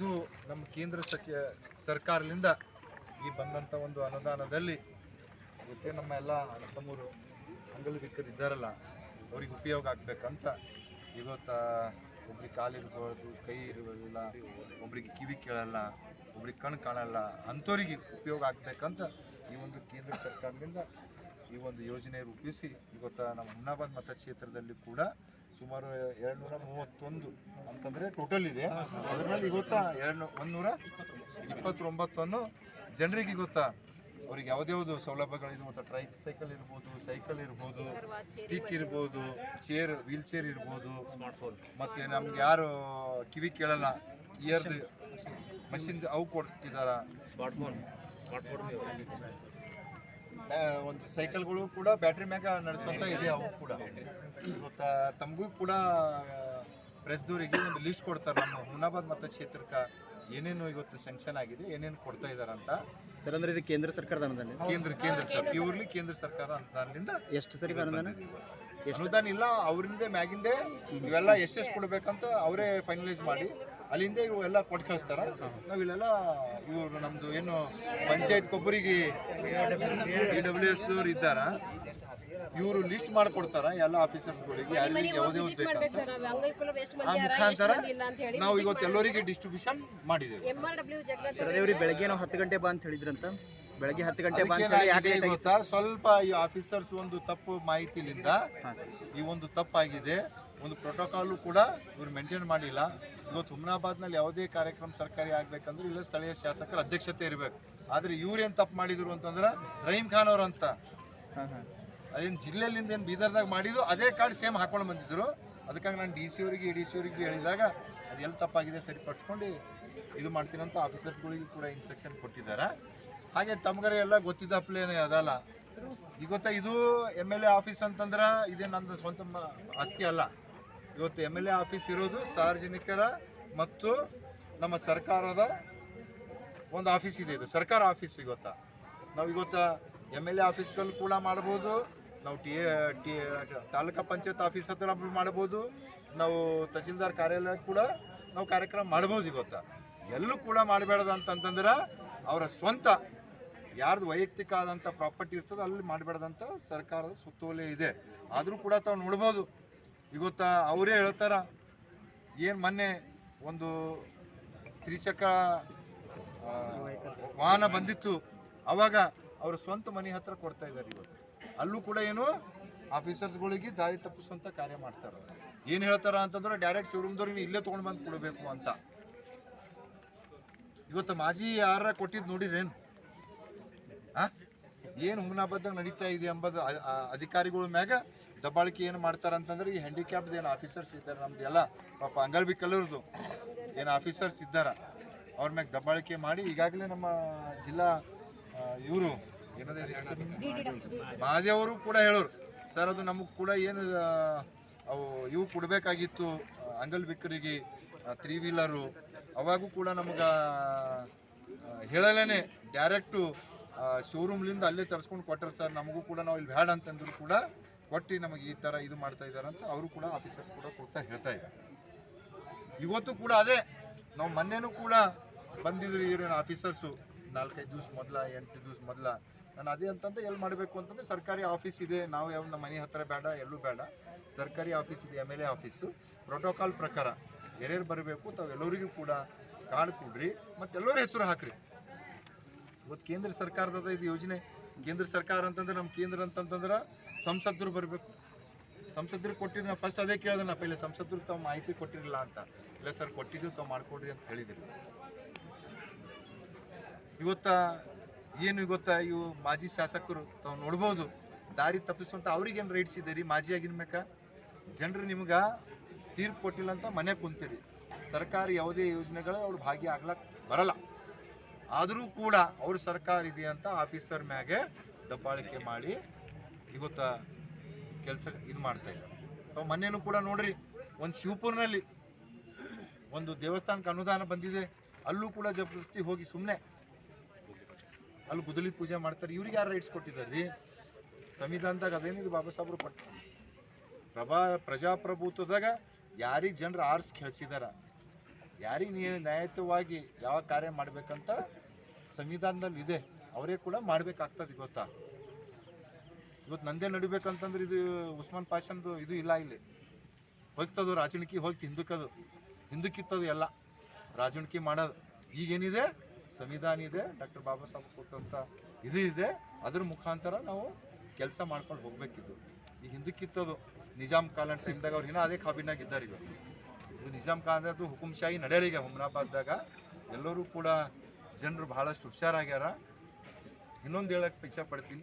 ಇದು ನಮ್ಮ ಕೇಂದ್ರ ಸಚಿವ ಸರ್ಕಾರದಿಂದ ಈ ಬಂದಂಥ ಒಂದು ಅನುದಾನದಲ್ಲಿ ಇವತ್ತೇ ನಮ್ಮ ಎಲ್ಲ ತಮ್ಮೂರು ಇದ್ದಾರಲ್ಲ, ಅವ್ರಿಗೆ ಉಪಯೋಗ ಆಗಬೇಕಂತ ಇವತ್ತು ಒಬ್ರಿಗೆ ಕಾಲು ಇರ್ಬೋದು ಕೈ ಇರೋದಿಲ್ಲ ಒಬ್ರಿಗೆ ಕಿವಿ ಕೇಳಲ್ಲ, ಒಬ್ರಿಗೆ ಕಣ್ಣು ಕಾಣಲ್ಲ, ಅಂಥವ್ರಿಗೆ ಉಪಯೋಗ ಆಗಬೇಕಂತ ಈ ಒಂದು ಕೇಂದ್ರ ಸರ್ಕಾರದಿಂದ ಈ ಒಂದು ಯೋಜನೆ ರೂಪಿಸಿ ಇವತ್ತು ನಮ್ಮ ಹುಮ್ನಾಬಾದ್ ಮತಕ್ಷೇತ್ರದಲ್ಲಿ ಕೂಡ ಸುಮಾರು ಎರಡ್ನೂರ ಮೂವತ್ತೊಂದು ಅಂತಂದ್ರೆ ಟೋಟಲ್ ಇದೆ. ಅದರಲ್ಲಿ ಗೊತ್ತಾ, ಎರಡು, ಒಂದೂರ ಇಪ್ಪತ್ತೊಂಬತ್ತನ್ನು ಜನರಿಗೆ ಗೊತ್ತಾ? ಅವ್ರಿಗೆ ಯಾವ್ದ್ಯಾವ್ದು ಸೌಲಭ್ಯಗಳಿದೆ ಮತ್ತು ಟ್ರೈ ಸೈಕಲ್ ಇರ್ಬೋದು ಸೈಕಲ್ ಇರ್ಬೋದು ಸ್ಟಿಕ್ ಇರ್ಬೋದು ಚೇರ್ ವೀಲ್ ಚೇರ್ ಇರ್ಬೋದು. ಮತ್ತೆ ನಮ್ಗೆ ಯಾರು ಕಿವಿ ಕೇಳಲ್ಲ ಇಯರ್ದು ಮಷಿನ್ ಅವು ಕೊಡ್ತಿದಾರ? ಸ್ಮಾರ್ಟ್ಫೋನ್ ಸ್ಮಾರ್ಟ್ಫೋನ್ ಒಂದು ಸೈಕಲ್ಗಳು ಕೂಡ ಬ್ಯಾಟ್ರಿ ಮ್ಯಾಗ ನಡೆಸುವಂತ ಇದೆ ಅವು ಕೂಡ. ಇವತ್ತು ತಮಗೂ ಕೂಡ ಪ್ರೆಸ್ದವರಿಗೆ ಒಂದು ಲಿಸ್ಟ್ ಕೊಡ್ತಾರೆ ನಮ್ಮ ಹುಮ್ನಾಬಾದ್ ಮತಕ್ಷೇತ್ರಕ್ಕೆ ಏನೇನು ಇವತ್ತು ಸ್ಯಾಂಕ್ಷನ್ ಆಗಿದೆ ಏನೇನು ಕೊಡ್ತಾ ಇದಾರೆ ಅಂತ. ಸರ್ ಅಂದ್ರೆ ಇದು ಕೇಂದ್ರ ಸರ್ಕಾರದ ಅನುದಾನ ಕೇಂದ್ರ ಕೇಂದ್ರ ಸರ್. ಪ್ಯೂರ್ಲಿ ಕೇಂದ್ರ ಸರ್ಕಾರ ಅನುದಾನದಿಂದ ಎಷ್ಟು ಸರಿ ಅನುದಾನ? ಎಷ್ಟು? ಅನುದಾನ ಇಲ್ಲ ಅವರಿಂದ ಮ್ಯಾಗಿಂದೇ ಇವೆಲ್ಲ ಎಷ್ಟೆಷ್ಟು ಕೊಡಬೇಕಂತ ಅವರೇ ಫೈನಲೈಸ್ ಮಾಡಿ. ಅಲ್ಲಿಂದ ಇವೆಲ್ಲ ಕೊಟ್ಟು ಕಳಿಸ್ತಾರ. ನಾವು ಇಲ್ಲೆಲ್ಲ ಇವರು ನಮ್ದು ಏನು ಪಂಚಾಯತ್ ಕೊಬ್ಬರಿಗೆ ಇ ಡಬ್ಲ್ಯೂ ಎಸ್ ದವ್ರು ಇದ್ದಾರ. ಇವರು ಲಿಸ್ಟ್ ಮಾಡ್ಕೊಡ್ತಾರ ಎಲ್ಲ ಆಫೀಸರ್ಸ್ಗಳಿಗೆ ಯಾರಿಗೆ ಯಾವುದೇ ಬೇಕಂತ. ಆ ಮುಖಾಂತರ ನಾವು ಇವತ್ತು ಎಲ್ಲರಿಗೆ ಡಿಸ್ಟ್ರಿಬ್ಯೂಷನ್ ಮಾಡಿದ್ದೇವೆ. ಬೆಳಗ್ಗೆ ನಾವು ಹತ್ತು ಗಂಟೆ ಬಾ ಅಂತ ಹೇಳಿದ್ರಂತ. ಬೆಳಗ್ಗೆ ಹತ್ತು ಗಂಟೆ ಬಾ ಅಂತ ಹೇಳಿ ಯಾಕೆ ಅದಕ್ಕೇನಾಗಿದೆ ಗೊತ್ತಾ ಸ್ವಲ್ಪ ಈ ಆಫೀಸರ್ಸ್ ಒಂದು ತಪ್ಪು ಮಾಹಿತಿಲಿಂದ ಈ ಒಂದು ತಪ್ಪಾಗಿದೆ. ಒಂದು ಪ್ರೋಟೋಕಾಲು ಕೂಡ ಇವ್ರು ಮೇಂಟೈನ್ ಮಾಡಿಲ್ಲ. ಇವತ್ತು ಹುಮ್ನಾಬಾದ್ನಲ್ಲಿ ಯಾವುದೇ ಕಾರ್ಯಕ್ರಮ ಸರ್ಕಾರಿ ಆಗಬೇಕಂದ್ರೆ ಇಲ್ಲ ಸ್ಥಳೀಯ ಶಾಸಕರ ಅಧ್ಯಕ್ಷತೆ ಇರಬೇಕು. ಆದ್ರೆ ಇವ್ರೇನು ತಪ್ಪು ಮಾಡಿದ್ರು ಅಂತಂದ್ರೆ ರಹೀಮ್ ಖಾನ್ ಅವರು ಅಂತ. ಅದೇನು ಜಿಲ್ಲೆಲಿಂದ ಏನು ಬೀದರ್ದಾಗ ಮಾಡಿದ್ರು ಅದೇ ಕಾರ್ಡ್ ಸೇಮ್ ಹಾಕೊಂಡು ಬಂದಿದ್ರು. ಅದಕ್ಕಾಗಿ ನಾನು ಡಿ ಸಿ ಅವರಿಗೆ ಡಿ ಸಿ ಅವರಿಗೆ ಹೇಳಿದಾಗ ಅದು ಎಲ್ಲಿ ತಪ್ಪಾಗಿದೆ ಸರಿಪಡಿಸ್ಕೊಂಡು ಇದು ಮಾಡ್ತೀನಿ ಅಂತ ಆಫೀಸರ್ಸ್ಗಳಿಗೆ ಕೂಡ ಇನ್ಸ್ಟ್ರಕ್ಷನ್ ಕೊಟ್ಟಿದ್ದಾರೆ. ಹಾಗೆ ತಮ್ಗರೆ ಎಲ್ಲ ಗೊತ್ತಿದ್ದಪ್ಲೇನೆ ಅದಲ್ಲ. ಈಗ ಗೊತ್ತಾ ಇದು ಎಂ ಎಲ್ ಎ ಆಫೀಸ್ ಅಂತಂದ್ರೆ ಇದೇ ನನ್ನ ಸ್ವಂತ ಆಸ್ತಿ ಅಲ್ಲ. ಇವತ್ತು ಎಂ ಎಲ್ ಎ ಆಫೀಸ್ ಇರೋದು ಸಾರ್ವಜನಿಕರ ಮತ್ತು ನಮ್ಮ ಸರ್ಕಾರದ ಒಂದು ಆಫೀಸ್ ಇದೆ ಇದು. ಸರ್ಕಾರ ಆಫೀಸ್ ಇವತ್ತು ನಾವು ಇವತ್ತು ಎಂ ಎಲ್ ಎ ಆಫೀಸ್ಗಳು ಕೂಡ ಮಾಡ್ಬೋದು. ನಾವು T T taluka panchayat office ಹತ್ರ ಮಾಡ್ಬೋದು. ನಾವು ತಹಸೀಲ್ದಾರ್ ಕಾರ್ಯಾಲಯ ಕೂಡ ನಾವು ಕಾರ್ಯಕ್ರಮ ಮಾಡ್ಬೋದು ಇವತ್ತು. ಎಲ್ಲೂ ಕೂಡ ಮಾಡಬೇಡದು ಅಂತಂತಂದ್ರೆ ಅವರ ಸ್ವಂತ ಯಾರ್ದು ವೈಯಕ್ತಿಕ ಆದಂಥ ಪ್ರಾಪರ್ಟಿ ಇರ್ತದೆ ಅಲ್ಲಿ ಮಾಡಬೇಡದಂತ ಸರ್ಕಾರದ ಸುತ್ತೋಲೆ ಇದೆ. ಆದರೂ ಕೂಡ ತಾವು ನೋಡ್ಬೋದು. ಇವತ್ತು ಅವರೇ ಹೇಳ್ತಾರ, ಏನು ಮೊನ್ನೆ ಒಂದು ತ್ರಿಚಕ್ರ ವಾಹನ ಬಂದಿತ್ತು. ಅವಾಗ ಅವರು ಸ್ವಂತ ಮನೆ ಹತ್ರ ಕೊಡ್ತಾ ಇದ್ದಾರೆ ಇವತ್ತು. ಅಲ್ಲೂ ಕೂಡ ಏನು ಆಫೀಸರ್ಸ್ಗಳಿಗೆ ದಾರಿ ತಪ್ಪಿಸುವಂತ ಕಾರ್ಯ ಮಾಡ್ತಾರೆ ಏನು ಹೇಳ್ತಾರ ಅಂತಂದ್ರೆ ಡೈರೆಕ್ಟ್ ಶೋರೂಮ್ದವ್ರಿಗೆ ಇಲ್ಲೇ ತೊಗೊಂಡು ಬಂದು ಕೊಡಬೇಕು ಅಂತ. ಇವತ್ತು ಮಾಜಿ ಯಾರ ಕೊಟ್ಟಿದ್ದು ನೋಡಿರೇನು? ಏನು ಹುಮ್ನಾಬದ್ದಾಗ ನಡೀತಾ ಇದೆ ಎಂಬುದು ಅಧಿಕಾರಿಗಳ ಮ್ಯಾಗ ದಬ್ಬಾಳಿಕೆ ಏನು ಮಾಡ್ತಾರ ಅಂತಂದ್ರೆ ಈ ಹ್ಯಾಂಡಿಕ್ಯಾಪ್ಡ್ ಏನು ಆಫೀಸರ್ಸ್ ಇದ್ದಾರೆ, ನಮ್ದು ಎಲ್ಲ ಪಾಪ ಅಂಗವಿಕಲರದು ಏನು ಆಫೀಸರ್ಸ್ ಇದ್ದಾರ, ಅವ್ರ ಮ್ಯಾಗ ದಬ್ಬಾಳಿಕೆ ಮಾಡಿ ಈಗಾಗಲೇ ನಮ್ಮ ಜಿಲ್ಲಾ ಇವರು ಏನದೇ ಮಹಾದೇವರು ಕೂಡ ಹೇಳೋರು, ಸರ್, ಅದು ನಮಗೆ ಕೂಡ ಏನು ಅವು ಇವು ಕೊಡಬೇಕಾಗಿತ್ತು ಬಿಕ್ಕರಿಗೆ ತ್ರೀ ವೀಲರು ಅವಾಗೂ ಕೂಡ ನಮಗೆ ಹೇಳಲೇನೆ ಡೈರೆಕ್ಟು ಶೋರೂಮ್ಲಿಂದ ಅಲ್ಲೇ ತರಿಸ್ಕೊಂಡು ಕೊಟ್ಟರು ಸರ್. ನಮಗೂ ಕೂಡ ನಾವು ಇಲ್ಲಿ ಬೇಡ ಅಂತಂದ್ರು ಕೂಡ ಕೊಟ್ಟು ನಮಗೆ ಈ ಥರ ಇದು ಮಾಡ್ತಾ ಇದ್ದಾರೆ ಅಂತ ಅವರು ಕೂಡ ಆಫೀಸರ್ಸ್ ಕೂಡ ಕೊಡ್ತಾ ಹೇಳ್ತಾ ಇದ್ದಾರೆ. ಇವತ್ತು ಕೂಡ ಅದೇ, ನಾವು ಮೊನ್ನೆನೂ ಕೂಡ ಬಂದಿದ್ರು ಇವ್ರೇನು ಆಫೀಸರ್ಸು ನಾಲ್ಕೈದು ದಿವಸ ಮೊದಲ, ಎಂಟು ದಿವಸ ಮೊದಲ. ನಾನು ಅದೇ ಅಂತಂದ ಎಲ್ಲಿ ಮಾಡಬೇಕು ಅಂತಂದ್ರೆ ಸರ್ಕಾರಿ ಆಫೀಸ್ ಇದೆ. ನಾವು ಯಾವ ಮನೆ ಹತ್ರ ಬೇಡ ಎಲ್ಲೂ ಬೇಡ ಸರ್ಕಾರಿ ಆಫೀಸ್ ಇದೆ M L A office protocol ಪ್ರಕಾರ ಯಾರ್ಯಾರು ಬರಬೇಕು ತಾವೆಲ್ಲರಿಗೂ ಕೂಡ ಕಾರ್ಡ್ ಕೊಡ್ರಿ. ಮತ್ತು ಎಲ್ಲರ ಹೆಸರು ಹಾಕ್ರಿ. ಇವತ್ತು ಕೇಂದ್ರ ಸರ್ಕಾರದ ಇದು ಯೋಜನೆ, ಕೇಂದ್ರ ಸರ್ಕಾರ ಅಂತಂದ್ರೆ ನಮ್ಮ ಕೇಂದ್ರ ಅಂತಂತಂದ್ರೆ ಸಂಸದರು ಬರಬೇಕು. ಸಂಸದರು ಕೊಟ್ಟಿದ್ದು ನಾವು ಫಸ್ಟ್ ಅದೇ ಕೇಳಿದೆ ನಾ, ಪೈಲೆ ಸಂಸದರು ತಾವು ಮಾಹಿತಿ ಕೊಟ್ಟಿರಲಿಲ್ಲ ಅಂತ. ಇಲ್ಲ ಸರ್, ಕೊಟ್ಟಿದ್ದು ತಾವು ಮಾಡಿಕೊಡ್ರಿ ಅಂತ ಹೇಳಿದ್ರು. ಇವತ್ತ ಏನು ಗೊತ್ತಾ, ಇವು ಮಾಜಿ ಶಾಸಕರು ತಾವು ನೋಡ್ಬೋದು. ದಾರಿ ತಪ್ಪಿಸುವಂತ ಅವ್ರಿಗೇನು ರೈಟ್ಸ್ ಇದೆ ರೀ? ಮಾಜಿ ಆಗಿನ್ಬೇಕ ಜನರು ನಿಮ್ಗೆ ತೀರ್ಪು ಕೊಟ್ಟಿಲ್ಲ ಅಂತ ಮನೆ ಕುಂತೀರಿ. ಸರ್ಕಾರಿ ಯಾವುದೇ ಯೋಜನೆಗಳು ಅವ್ರು ಭಾಗಿಯಾಗ್ಲಕ್ ಬರಲ್ಲ. ಆದರೂ ಕೂಡ ಅವ್ರ ಸರ್ಕಾರ ಇದೆ ಅಂತ ಆಫೀಸರ್ ಮ್ಯಾಗೆ ದಬ್ಬಾಳಿಕೆ ಮಾಡಿ ಇವತ್ತ ಕೆಲಸ ಇದು ಮಾಡ್ತಾ ಇದ್ದಾರೆ. ತಾವು ಮೊನ್ನೆನೂ ಕೂಡ ನೋಡ್ರಿ, ಒಂದು ಶಿವಪುರ್ನಲ್ಲಿ ಒಂದು ದೇವಸ್ಥಾನಕ್ಕೆ ಅನುದಾನ ಬಂದಿದೆ. ಅಲ್ಲೂ ಕೂಡ ಜಬರ್ದಸ್ತಿ ಹೋಗಿ ಸುಮ್ಮನೆ ಅಲ್ಲಿ ಗುದಲಿ ಪೂಜೆ ಮಾಡ್ತಾರೆ. ಇವ್ರಿಗೆ ಯಾರು ರೈಟ್ಸ್ ಕೊಟ್ಟಿದ್ದಾರೆ ರೀ ಸಂವಿಧಾನದಾಗ ಅದೇನಿದೆ ಬಾಬಾ ಸಾಹೇಬ್ರು ಪಟ್ಟ? ಪ್ರಭಾ ಪ್ರಜಾಪ್ರಭುತ್ವದಾಗ ಯಾರಿಗೆ ಜನರು ಆರ್ಸ್ ಕೇಳಿಸಿದಾರ? ಯಾರಿಗೆ ನೀವು ನ್ಯಾಯಯುತವಾಗಿ ಯಾವ ಕಾರ್ಯ ಮಾಡಬೇಕಂತ ಸಂವಿಧಾನದಲ್ಲಿ ಇದೆ ಅವರೇ ಕೂಡ ಮಾಡ್ಬೇಕಾಗ್ತದೆ, ಗೊತ್ತಾ? ಇವತ್ತು ನಂದೇ ನಡಿಬೇಕಂತಂದ್ರೆ ಇದು ಉಸ್ಮಾನ್ ಪಾಷನ್ದು ಇದು ಇಲ್ಲ ಇಲ್ಲಿ. ಹೋಗ್ತದು ರಾಜಣಿಕೆ ಹೋಗಿ ಹಿಂದಕ್ಕದು. ಹಿಂದಕ್ಕಿತ್ತದು ಎಲ್ಲ. ರಾಜಣಿಕೆ ಮಾಡೋದು. ಈಗೇನಿದೆ? ಸಂವಿಧಾನ ಇದೆ. ಡಾಕ್ಟರ್ ಬಾಬಾ ಸಾಹೇಬ್ ಕೊಟ್ಟಂತ ಇದು ಇದೆ. ಅದ್ರ ಮುಖಾಂತರ ನಾವು ಕೆಲಸ ಮಾಡ್ಕೊಂಡು ಹೋಗ್ಬೇಕಿದ್ದು ಈಗ ಹಿಂದಕ್ಕಿತ್ತದು ನಿಜಾಮ್ ಕಾಲ ಟೈಮ್ದಾಗ ಅವ್ರು ಇನ್ನೂ ಅದೇ ಕಾಬಿನಾಗ ಇದ್ದಾರೆ ಇವತ್ತು. ಇದು ನಿಜಾಮ್ ಕಾಲದ್ದು ಹುಕುಂಶಾಹಿ ನಡೆಯರಿಗೆ ಹುಮ್ನಾಬಾದ್ದಾಗ ಎಲ್ಲರೂ ಕೂಡ ಜನರು ಬಹಳಷ್ಟು ಹುಷಾರಾಗ್ಯಾರ. ಇನ್ನೊಂದು ಹೇಳಕ್ಕೆ ಇಚ್ಛೆ ಪಡ್ತೀನಿ.